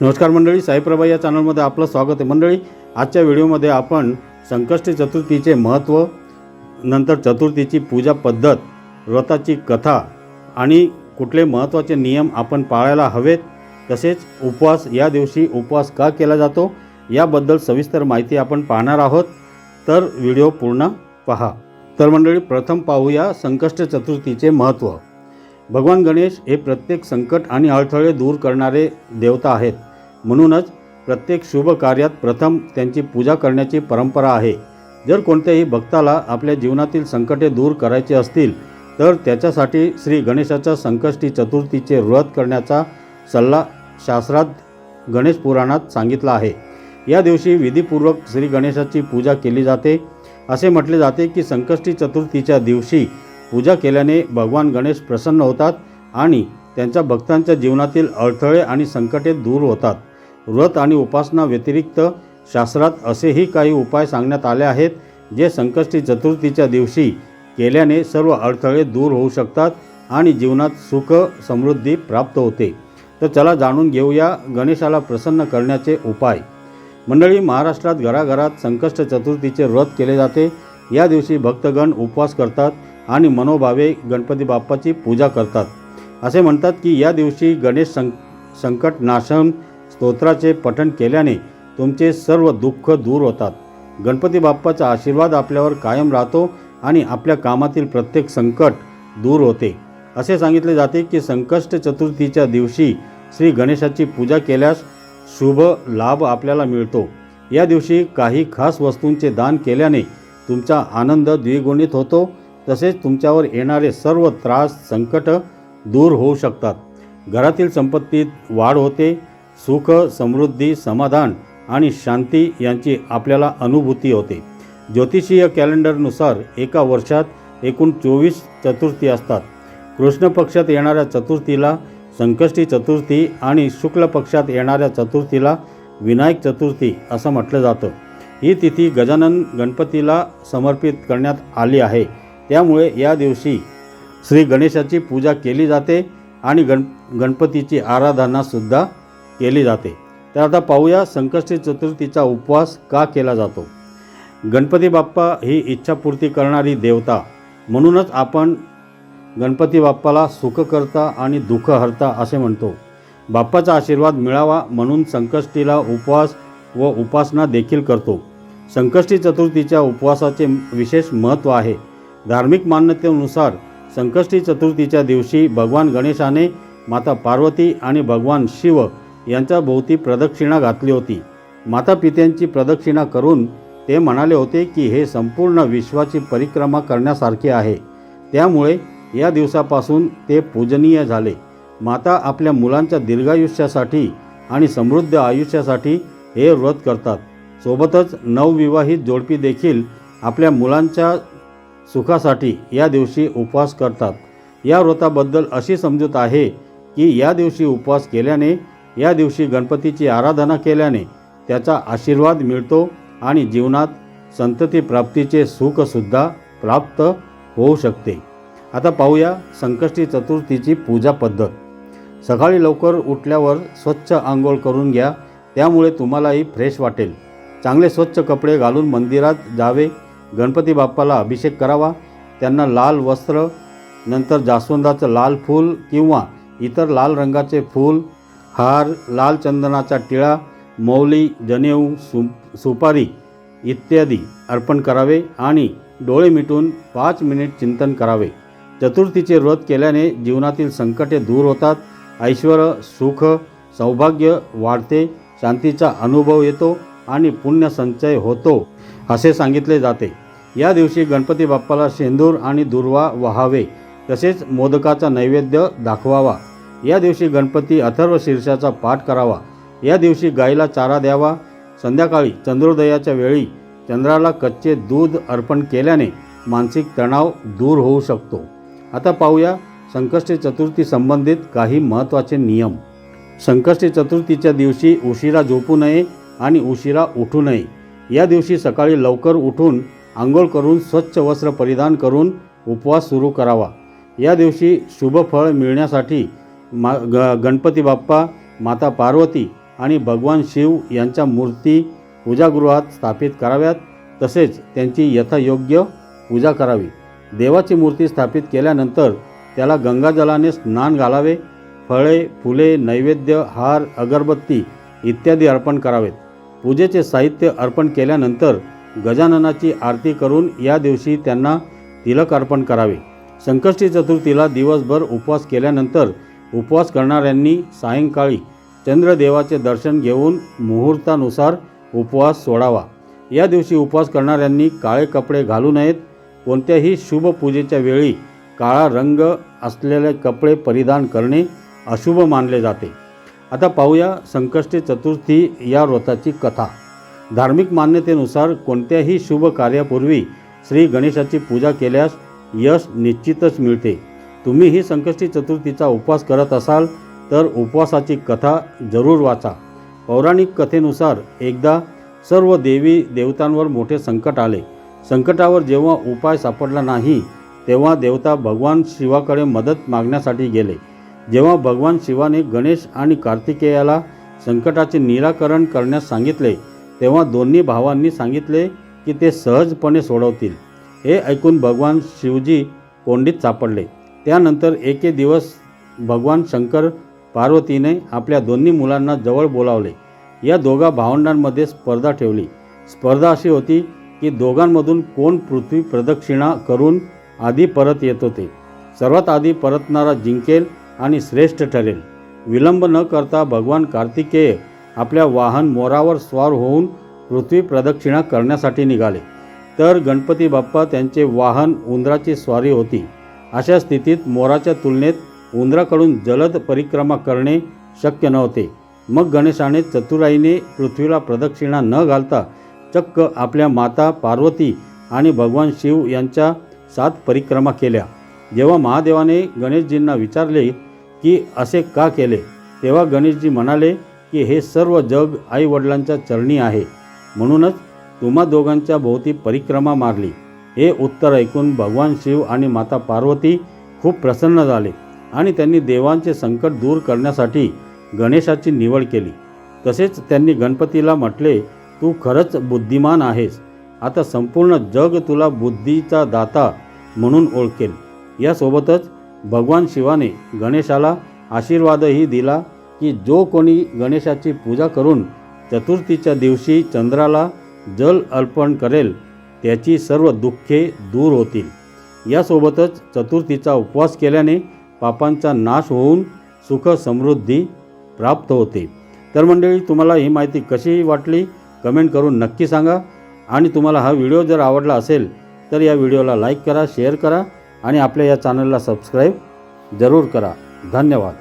नमस्कार मंडळी साईप्रभा या चॅनलमध्ये आपलं स्वागत आहे. मंडळी आजच्या व्हिडिओमध्ये आपण संकष्टी चतुर्थीचे महत्त्व नंतर चतुर्थीची पूजा पद्धत व्रताची कथा आणि कुठले महत्त्वाचे नियम आपण पाळायला हवेत तसेच उपवास या दिवशी उपवास का केला जातो याबद्दल सविस्तर माहिती आपण पाहणार आहोत. तर व्हिडिओ पूर्ण पहा. तर मंडळी प्रथम पाहूया संकष्ट चतुर्थीचे महत्त्व. भगवान गणेश हे प्रत्येक संकट आणि अडथळे दूर करणारे देवता आहेत. म्हणूनच प्रत्येक शुभ कार्यात प्रथम त्यांची पूजा करण्याची परंपरा आहे. जर कोणत्याही भक्ताला आपल्या जीवनातील संकटे दूर करायची असतील तर त्याच्यासाठी श्री गणेशाच्या संकष्टी चतुर्थीचे व्रत करण्याचा सल्ला शास्त्रात गणेश पुराणात सांगितला आहे. या दिवशी विधीपूर्वक श्री गणेशाची पूजा केली जाते. असे म्हटले जाते की संकष्टी चतुर्थीच्या दिवशी पूजा केल्याने भगवान गणेश प्रसन्न होतात आणि त्यांच्या भक्तांच्या जीवनातील अडथळे आणि संकटे दूर होतात. व्रत आणि उपासना व्यतिरिक्त शास्त्रात असेही काही उपाय सांगण्यात आले आहेत जे संकष्टी चतुर्थीच्या दिवशी केल्याने सर्व अडथळे दूर होऊ शकतात आणि जीवनात सुख समृद्धी प्राप्त होते. तर चला जाणून घेऊया गणेशाला प्रसन्न करण्याचे उपाय. मंडळी महाराष्ट्रात घराघरात संकष्ट चतुर्थीचे व्रत केले जाते. या दिवशी भक्तगण उपवास करतात. आणि मनोभावे गणपती बाप्पाची पूजा करतात. असे म्हणतात की या दिवशी गणेश सं संकट नाशन स्तोत्राचे पठण केल्याने तुमचे सर्व दुःख दूर होतात. गणपती बाप्पाचा आशीर्वाद आपल्यावर कायम राहतो आणि आपल्या कामातील प्रत्येक संकट दूर होते. असे सांगितले जाते की संकष्ट चतुर्थीच्या दिवशी श्री गणेशाची पूजा केल्यास शुभ लाभ आपल्याला मिळतो. या दिवशी काही खास वस्तूंचे दान केल्याने तुमचा आनंद द्विगुणित होतो तसेच तुमच्यावर येणारे सर्व त्रास संकट दूर होऊ शकतात. घरातील संपत्तीत वाढ होते. सुख समृद्धी समाधान आणि शांती यांची आपल्याला अनुभूती होते. ज्योतिषीय कॅलेंडरनुसार एका वर्षात एकूण चोवीस चतुर्थी असतात. कृष्ण पक्षात येणाऱ्या चतुर्थीला संकष्टी चतुर्थी आणि शुक्ल पक्षात येणाऱ्या चतुर्थीला विनायक चतुर्थी असं म्हटलं जातं. ही तिथी गजानन गणपतीला समर्पित करण्यात आली आहे. त्यामुळे या दिवशी श्री गणेशाची पूजा केली जाते आणि गण गणपतीची आराधनासुद्धा केली जाते. तर आता पाहूया संकष्टी चतुर्थीचा उपवास का केला जातो. गणपती बाप्पा ही इच्छापूर्ती करणारी देवता. म्हणूनच आपण गणपती बाप्पाला सुखकर्ता आणि दुःखहर्ता असे म्हणतो. बाप्पाचा आशीर्वाद मिळावा म्हणून संकष्टीला उपवास व उपासना देखील करतो. संकष्टी चतुर्थीच्या उपवासाचे विशेष महत्त्व आहे. धार्मिक मान्यतेनुसार संकष्टी चतुर्थीच्या दिवशी भगवान गणेशाने माता पार्वती आणि भगवान शिव यांच्या भोवती प्रदक्षिणा घातली होती. माता पित्यांची प्रदक्षिणा करून ते म्हणाले होते की हे संपूर्ण विश्वाची परिक्रमा करण्यासारखे आहे. त्यामुळे या दिवसापासून ते पूजनीय झाले. माता आपल्या मुलांच्या दीर्घायुष्यासाठी आणि समृद्ध आयुष्यासाठी हे व्रत करतात. सोबतच नवविवाहित जोडपी देखील आपल्या मुलांच्या सुखासाठी या दिवशी उपवास करतात. या व्रताबद्दल अशी समजूत आहे की या दिवशी उपवास केल्याने या दिवशी गणपतीची आराधना केल्याने त्याचा आशीर्वाद मिळतो आणि जीवनात संतती प्राप्तीचे सुखसुद्धा प्राप्त होऊ शकते. आता पाहूया संकष्टी चतुर्थीची पूजा पद्धत. सकाळी लवकर उठल्यावर स्वच्छ आंघोळ करून घ्या त्यामुळे तुम्हालाही फ्रेश वाटेल. चांगले स्वच्छ कपडे घालून मंदिरात जावे गणपती बाप्पाला अभिषेक करावा. त्यांना लाल वस्त्र नंतर जास्वंदाचं लाल फूल किंवा इतर लाल रंगाचे फूल हार लाल चंदनाचा टिळा मौली जनेऊ सु सुपारी इत्यादी अर्पण करावे आणि डोळे मिटून पाच मिनिट चिंतन करावे. चतुर्थीचे व्रत केल्याने जीवनातील संकटे दूर होतात. ऐश्वर सुख सौभाग्य वाढते शांतीचा अनुभव येतो आणि पुण्य संचय होतो असे सांगितले जाते. या दिवशी गणपती बाप्पाला शेंदूर आणि दुर्वा वहावे तसेच मोदकाचा नैवेद्य दाखवावा. या दिवशी गणपती अथर्व शीर्षाचा पाठ करावा. या दिवशी गाईला चारा द्यावा. संध्याकाळी चंद्रोदयाच्या वेळी चंद्राला कच्चे दूध अर्पण केल्याने मानसिक तणाव दूर होऊ शकतो. आता पाहूया संकष्टी चतुर्थी संबंधित काही महत्त्वाचे नियम. संकष्टी चतुर्थीच्या दिवशी उशिरा झोपू नये आणि उशिरा उठू नये. या दिवशी सकाळी लवकर उठून आंघोळ करून स्वच्छ वस्त्र परिधान करून उपवास सुरू करावा. या दिवशी शुभ फळ मिळण्यासाठी मा ग गणपती बाप्पा माता पार्वती आणि भगवान शिव यांच्या मूर्ती पूजागृहात स्थापित कराव्यात. तसेच त्यांची यथायोग्य पूजा करावी. देवाची मूर्ती स्थापित केल्यानंतर त्याला गंगाजलाने स्नान घालावे. फळे फुले नैवेद्य हार अगरबत्ती इत्यादी अर्पण करावेत. पूजेचे साहित्य अर्पण केल्यानंतर गजाननाची आरती करून या दिवशी त्यांना तिलक अर्पण करावे. संकष्टी चतुर्थीला दिवसभर उपवास केल्यानंतर उपवास करणाऱ्यांनी सायंकाळी चंद्रदेवाचे दर्शन घेऊन मुहूर्तानुसार उपवास सोडावा. या दिवशी उपवास करणाऱ्यांनी काळे कपडे घालू नयेत. कोणत्याही शुभ पूजेच्या वेळी काळा रंग असलेले कपडे परिधान करणे अशुभ मानले जाते. आता पाहूया संकष्टी चतुर्थी या व्रताची कथा. धार्मिक मान्यतेनुसार कोणत्याही शुभ कार्यापूर्वी श्री गणेशाची पूजा केल्यास यश निश्चितच मिळते. तुम्ही ही संकष्टी चतुर्थीचा उपवास करत असाल तर उपवासाची कथा जरूर वाचा. पौराणिक कथेनुसार एकदा सर्व देवी देवतांवर मोठे संकट आले. संकटावर जेव्हा उपाय सापडला नाही तेव्हा देवता भगवान शिवाकडे मदत मागण्यासाठी गेले. जेव्हा भगवान शिवाने गणेश आणि कार्तिकेयाला संकटाचे निराकरण करण्यास सांगितले तेव्हा दोन्ही भावांनी सांगितले की ते सहजपणे सोडवतील. हे ऐकून भगवान शिवजी कोंडीत सापडले. त्यानंतर एके दिवस भगवान शंकर पार्वतीने आपल्या दोन्ही मुलांना जवळ बोलावले. या दोघा भावंडांमध्ये स्पर्धा ठेवली. स्पर्धा अशी होती की दोघांमधून कोण पृथ्वी प्रदक्षिणा करून आधी परत येत होते. सर्वात आधी परतणारा जिंकेल आणि श्रेष्ठ ठरेल. विलंब न करता भगवान कार्तिकेय आपल्या वाहन मोरावर स्वार होऊन पृथ्वी प्रदक्षिणा करण्यासाठी निघाले. तर गणपती बाप्पा त्यांचे वाहन उंदराची स्वारी होती. अशा स्थितीत मोराच्या तुलनेत उंदराकडून जलद परिक्रमा करणे शक्य नव्हते. मग गणेशाने चतुराईने पृथ्वीला प्रदक्षिणा न घालता चक्क आपल्या माता पार्वती आणि भगवान शिव यांच्या सात परिक्रमा केल्या. जेव्हा महादेवाने गणेशजींना विचारले की असे का केले तेव्हा गणेशजी म्हणाले की हे सर्व जग आईवडिलांच्या चरणी आहे. म्हणूनच तुम्हा दोघांच्या भोवती परिक्रमा मारली. हे उत्तर ऐकून भगवान शिव आणि माता पार्वती खूप प्रसन्न झाले आणि त्यांनी देवांचे संकट दूर करण्यासाठी गणेशाची निवड केली. तसेच त्यांनी गणपतीला म्हटले तू खरंच बुद्धिमान आहेस. आता संपूर्ण जग तुला बुद्धीचा दाता म्हणून ओळखेल. यासोबतच भगवान शिवाने गणेशाला आशीर्वादही दिला की जो कोणी गणेशाची पूजा करून चतुर्थीच्या दिवशी चंद्राला जल अर्पण करेल त्याची सर्व दुःखे दूर होतील. यासोबतच चतुर्थीचा उपवास केल्याने पापांचा नाश होऊन सुख समृद्धी प्राप्त होते. तर मंडळी तुम्हाला ही माहिती कशी वाटली? कमेंट करून नक्की सांगा. आणि तुम्हाला हा व्हिडिओ जर आवडला असेल तर या व्हिडिओला लाईक करा शेअर करा आणि आपल्या या चॅनलला सबस्क्राईब जरूर करा. धन्यवाद.